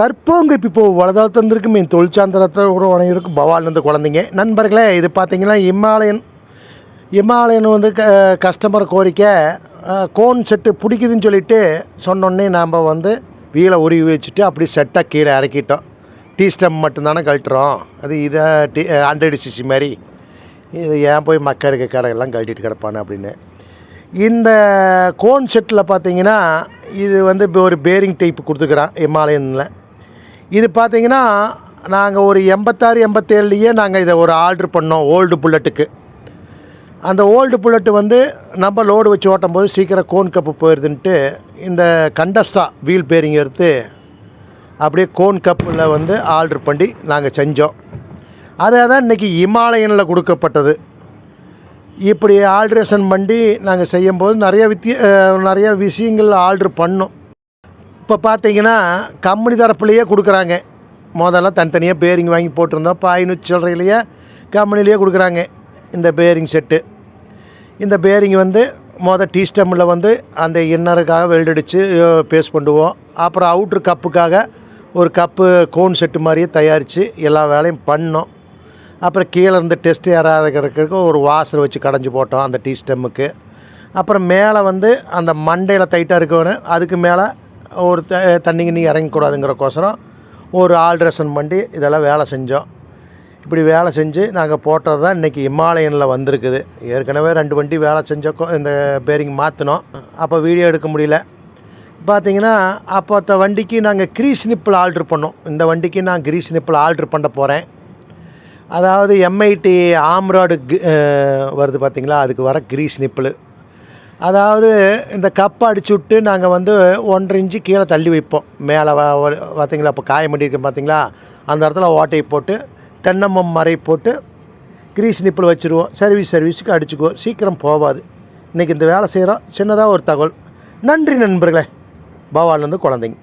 கற்போங்க இப்போ வலதாத்தந்திருக்கு மீன் தொழிற்சாந்திரத்தோட பவால் பவால்லேருந்து குழந்தைங்க. நண்பர்களே இது பார்த்தீங்கன்னா இமாலயன் இமாலயன் வந்து க கஸ்டமர் கோரிக்கை கோன் செட்டு பிடிக்குதுன்னு சொல்லிட்டு சொன்னோடனே நாம் வந்து வீலை உருவி வச்சுட்டு அப்படி செட்டாக கீழே இறக்கிட்டோம். டீ ஸ்டம் மட்டும்தானே கழட்டுறோம். அது இதை டி ஹண்ட்ரட் சிசி மாதிரி. இது ஏன் போய் மக்கள் இருக்க கடையெல்லாம் கழட்டிட்டு கிடப்பானு அப்படின்னு. இந்த கோன் செட்டில் பார்த்தீங்கன்னா இது வந்து இப்போ ஒரு பேரிங் டைப் கொடுத்துக்கிறான் இமாலயனில். இது பார்த்தீங்கன்னா நாங்கள் ஒரு எண்பத்தாறு எண்பத்தேழுலேயே நாங்கள் இதை ஒரு ஆர்டர் பண்ணோம் ஓல்டு புல்லட்டுக்கு அந்த ஓல்டு புல்லட்டு வந்து நம்ம லோடு வச்சு ஓட்டும் போது சீக்கிரம் கோன் கப்பு போயிடுதுன்ட்டு இந்த கண்டஸ்டா வீல் பேரிங் எடுத்து அப்படியே கோன் கப்பில் வந்து ஆர்டர் பண்ணி நாங்கள் செஞ்சோம். அதை தான் இன்றைக்கி இமாலயனில் கொடுக்கப்பட்டது. இப்படி ஆல்ட்ரேஷன் பண்ணி நாங்கள் செய்யும்போது நிறைய வித்திய நிறைய விஷயங்கள் ஆர்டர் பண்ணோம். இப்போ பார்த்தீங்கன்னா கம்பெனி தரப்புலையே கொடுக்குறாங்க. முதல்ல தனித்தனியாக பேரிங் வாங்கி போட்டிருந்தோம். இப்போ ஐநூற்றி சில்லறையிலேயே கம்பெனிலேயே கொடுக்குறாங்க. இந்த பேரிங் செட்டு இந்த பேரிங் வந்து மொதல் டீ ஸ்டம்மில் வந்து அந்த இன்னருக்காக வெல்ட் அடித்து பேஸ்ட் பண்ணுவோம். அப்புறம் அவுட்ரு கப்புக்காக ஒரு கப்பு கோன் செட்டு மாதிரியே தயாரித்து எல்லா வேலையும் பண்ணோம். அப்புறம் கீழே இருந்து டெஸ்ட் ஏறாதக்கிறதுக்கு ஒரு வாசர் வச்சு கடைஞ்சி போட்டோம் அந்த டீ ஸ்டெம்முக்கு அப்புறம் மேலே வந்து அந்த மண்டையில் டைட்டாக இருக்கணும். அதுக்கு மேலே ஒரு த தண்ணி கிண்ணி இறங்கக்கூடாதுங்கிறக்கோசரம் ஒரு ஆல்ட்ரேஷன் பண்ணி இதெல்லாம் வேலை செஞ்சோம். இப்படி வேலை செஞ்சு நாங்கள் போட்டது தான் இன்றைக்கி இமாலயனில் வந்திருக்குது. ஏற்கனவே ரெண்டு வண்டி வேலை செஞ்சோக்கோ இந்த பேரிங் மாற்றினோம் அப்போ வீடியோ எடுக்க முடியல. பார்த்தீங்கன்னா அப்போ அந்த வண்டிக்கு நாங்கள் க்ரீஸ் நிப்பிள் ஆல்ட்ரு பண்ணோம். இந்த வண்டிக்கு நான் க்ரீஸ் நிப்பிள் ஆல்ட்ரு பண்ண போகிறேன் அதாவது எம்ஐடி ஆம்ராய்டு வருது பார்த்தீங்களா அதுக்கு வர கிரீஸ் நிப்பிள் அதாவது இந்த கப்பை அடிச்சு விட்டு நாங்கள் வந்து ஒன்றரை இன்ச்சு கீழே தள்ளி வைப்போம். மேலே பார்த்தீங்களா? இப்போ காய இருக்கு பார்த்தீங்களா? அந்த இடத்துல ஓட்டையை போட்டு தென்னம்மம் மறை போட்டு கிரீஸ் நிப்பில் வச்சுருவோம். சர்வீஸ் சர்வீஸுக்கு அடிச்சுக்குவோம் சீக்கிரம் போகாது இன்றைக்கி இந்த வேலை செய்கிறோம் சின்னதாக ஒரு தகவல். நன்றி நண்பர்களே. பவாலேருந்து குழந்தைங்க.